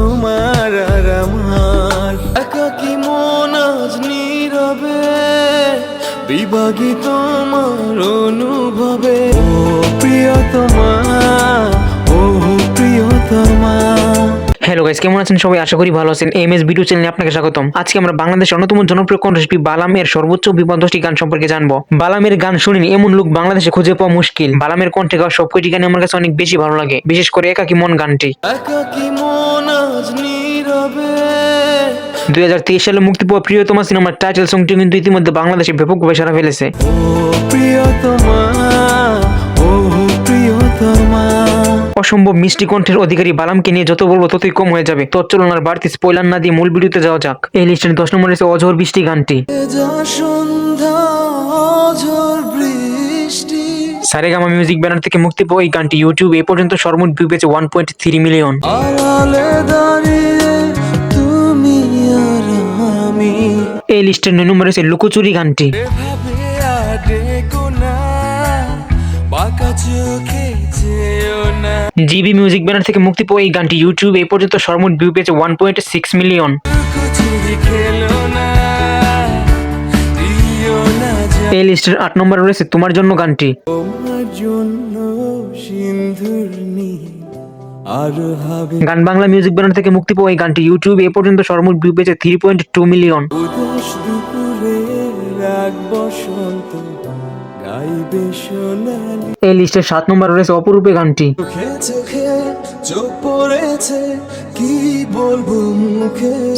তোমার আর আমার। একাকি মন আজ নীরবে বিভাগী তোমার অনুভবে। ও প্রিয়তম হ্যালো গাইস কেমন আছেন সবাই? আশা করি ভালো আছেন। এম এস ভিডিও চ্যানেলে আপনাকে স্বাগতম। আজকে আমরা বাংলাদেশের অন্যতম জনপ্রিয় কণ্ঠশিল্পী বালামের সর্বোচ্চ বিপদ দশটি গান সম্পর্কে জানব। বালামের গান শুনিনি এমন লোক বাংলাদেশে খুঁজে পাওয়া মুশকিল। বালামের কণ্ঠে গাওয়া সবকটি গানে আমার কাছে অনেক বেশি ভালো লাগে। বিশেষ করে একাকি মন গানটি। একাকি মন আজ নীরবে। দুই হাজার তেইশ সালে মুক্তি পাওয়া প্রিয়তমা সিনেমার টাইটেল সংটি কিন্তু ইতিমধ্যে বাংলাদেশে ব্যাপকভাবে সারা ফেলেছে। প্রিয়তমা অসম্ভব মিষ্টি কণ্ঠের অধিকারী বালামকে নিয়ে যত বলব ততই কম হয়ে যাবে। তোর চলুন আর বাড়তি স্পয়লার না দিয়ে মূল ভিডিওতে যাওয়া যাক। এই লিস্টের দশ নম্বরে রয়েছে অঝোর বৃষ্টি গানটি। সারেগামা মিউজিক ব্যানার থেকে মুক্তি পাওয়া এই গানটি ইউটিউব এ পর্যন্ত সর্বমোট ভিউ পেয়েছে ওয়ান পয়েন্ট থ্রি মিলিয়ন এই লিস্টের নয় নম্বরে রয়েছে লুকোচুরি গানটি। জিবি মিউজিক ব্যানার থেকে মুক্তি পাওয়া এই গানটি ইউটিউব এ পর্যন্ত সর্বমোট ভিউ পেয়েছে ওয়ান পয়েন্ট সিক্স মিলিয়ন এই লিস্টের আট নম্বরে রয়েছে তোমার জন্য গানটি। গান বাংলা মিউজিক ব্যানার থেকে মুক্তি পাওয়া এই গানটি ইউটিউব এ পর্যন্ত সর্বমোট ভিউ পেয়েছে থ্রি পয়েন্ট টু মিলিয়ন এই লিস্টের সাত নম্বরে রয়েছে অপরূপে গানটি।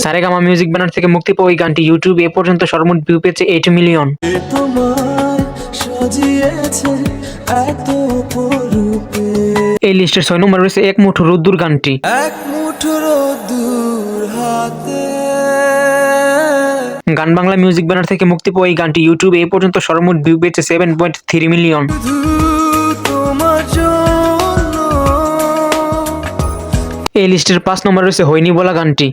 সারেগামা মিউজিক ব্যানার থেকে মুক্তি পাওয়া এই গানটি ইউটিউব এ পর্যন্ত সর্বমোট ভিউ পেয়েছে এইট মিলিয়ন এই লিস্টের ছয় নম্বরে রয়েছে এক মুঠো রোদ্দুর গানটি। এক মুঠোর দূর হাতে। গান বাংলা মিউজিক ব্যানার থেকে মুক্তি পাওয়া এই গানটি ইউটিউব এ পর্যন্ত সর্বমোট ভিউ পেয়েছে সেভেন পয়েন্ট থ্রি মিলিয়ন এই লিস্টের পাঁচ নম্বরে রয়েছে হয়নি বলা গানটি।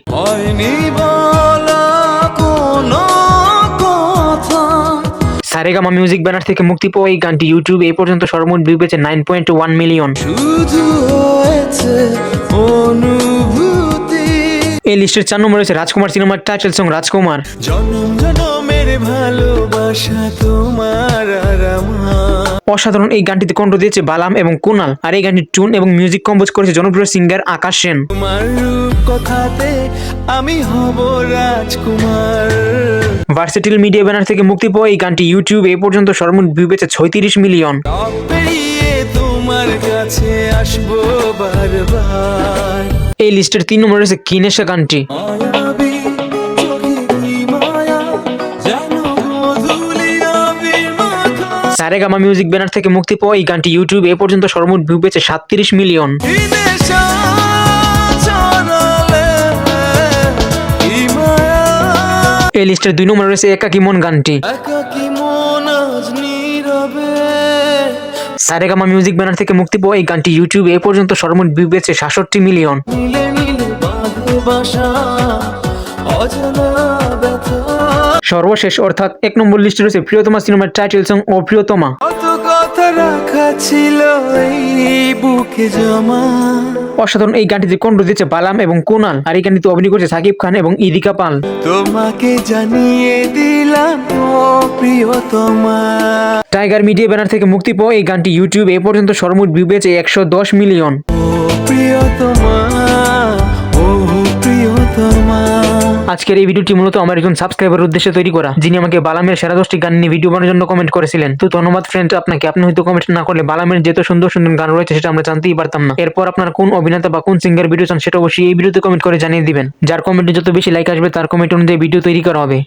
সারেগামা মিউজিক ব্যানার থেকে মুক্তি পাওয়া এই গানটি ইউটিউব এ পর্যন্ত সর্বমোট ভিউ পেয়েছে নাইন পয়েন্ট ওয়ান মিলিয়ন এই লিস্টের চার নম্বরে রয়েছে রাজকুমার সিনেমার টাইটেল সং রাজকুমার। জনম জনমের ভালোবাসা তোমার আর আমার। অসাধারণ এই গানটিতে কণ্ঠ দিয়েছে বালাম এবং কুনাল আর এই গানটির টুন এবং মিউজিক কম্পোজ করেছে জনপ্রিয় সিঙ্গার আকাশ সেন। তোমার কথাতে আমি হব রাজকুমার। ভার্সিটিল মিডিয়া ব্যানার থেকে মুক্তি পাওয়া এই গানটি ইউটিউব এ পর্যন্ত সর্বমোট ভিউ পেয়েছে ছয়ত্রিশ মিলিয়ন। তোমার কাছে আসব বারবার। এই লিস্টের তিন নম্বরে রয়েছে কিনেশা গানটি মায়াবী চোখে কি মায়া জানো গোধূলি আবির মাখা সারেগামা মিউজিক ব্যানার থেকে মুক্তি পাওয়া এই গানটি ইউটিউব এ পর্যন্ত সর্বমোট ভিউ পেয়েছে সাতত্রিশ মিলিয়ন। এই লিস্টের দুই নম্বরে রয়েছে একাকি মন গানটি। একাকি মন আজ নীরবে। সারেগামা মিউজিক ব্যানার থেকে মুক্তি পাওয়া এই গানটি ইউটিউব এ পর্যন্ত সর্বমোট ভিউ পেয়েছে সাতষট্টি মিলিয়ন। সর্বশেষ অর্থাৎ এক নম্বর লিস্টে রয়েছে প্রিয়তমা সিনেমার টাইটেল সং ও প্রিয়তমা। অসাধারণ এই গানটিতে কণ্ঠ দিয়েছে বালাম এবং কুনাল? আর এই গানটিতে অভিনয় করেছে সাকিব খান এবং ইদিকা পাল। তোমাকে জানিয়ে দিলাম প্রিয়তমা। টাইগার মিডিয়া ব্যানার থেকে মুক্তি পাওয়া এই গানটি ইউটিউব এ পর্যন্ত সর্বমোট ভিউ পেয়েছে একশো দশ মিলিয়ন। প্রিয়তমা ও প্রিয়তমা। আজকের এই ভিডিওটি মূলত আমার একজন সাবস্ক্রাইবার উদ্দেশ্যে তৈরি করা যিনি আমাকে বালামের সেরা দশটি গান নিয়ে ভিডিও বানানোর জন্য কমেন্ট করেছিলেন। তো ধন্যবাদ ফ্রেন্ড আপনাকে আপনি হয়তো কমেন্ট না করলে বালামের যেত সুন্দর সুন্দর গান রয়েছে সেটা আমরা জানতেই পারতাম না। এরপর আপনার কোন অভিনেতা বা কোন সিঙ্গার ভিডিও চান সেটা অবশ্যই এই ভিডিওতে কমেন্ট করে জানিয়ে দিবেন। যার কমেন্টে যত বেশি লাইক আসবে তার কমেন্ট অনুযায়ী ভিডিও তৈরি করা হবে।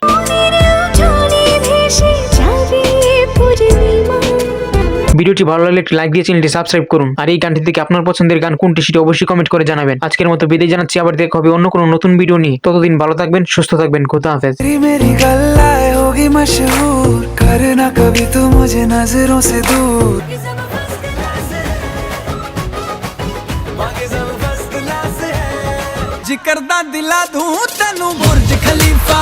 ভিডিওটি ভালো লাগলে একটি লাইক দিয়ে চ্যানেলটি সাবস্ক্রাইব করুন আর এই গানটি থেকে আপনার পছন্দের গান কোনটি সেটি অবশ্যই কমেন্ট করে জানাবেন আজকের মতো বিদায় জানাচ্ছি আবার দেখা হবে অন্য কোনো নতুন ভিডিও নিয়ে ততদিন ভালো থাকবেন সুস্থ থাকবেন খোদা হাফেজ तेरी मेरी गल्लाए होगी मशहूर करना कभी तू मुझे नजरों से दूर जिकर दा दिला दूं तेनू बुर्ज खलीफा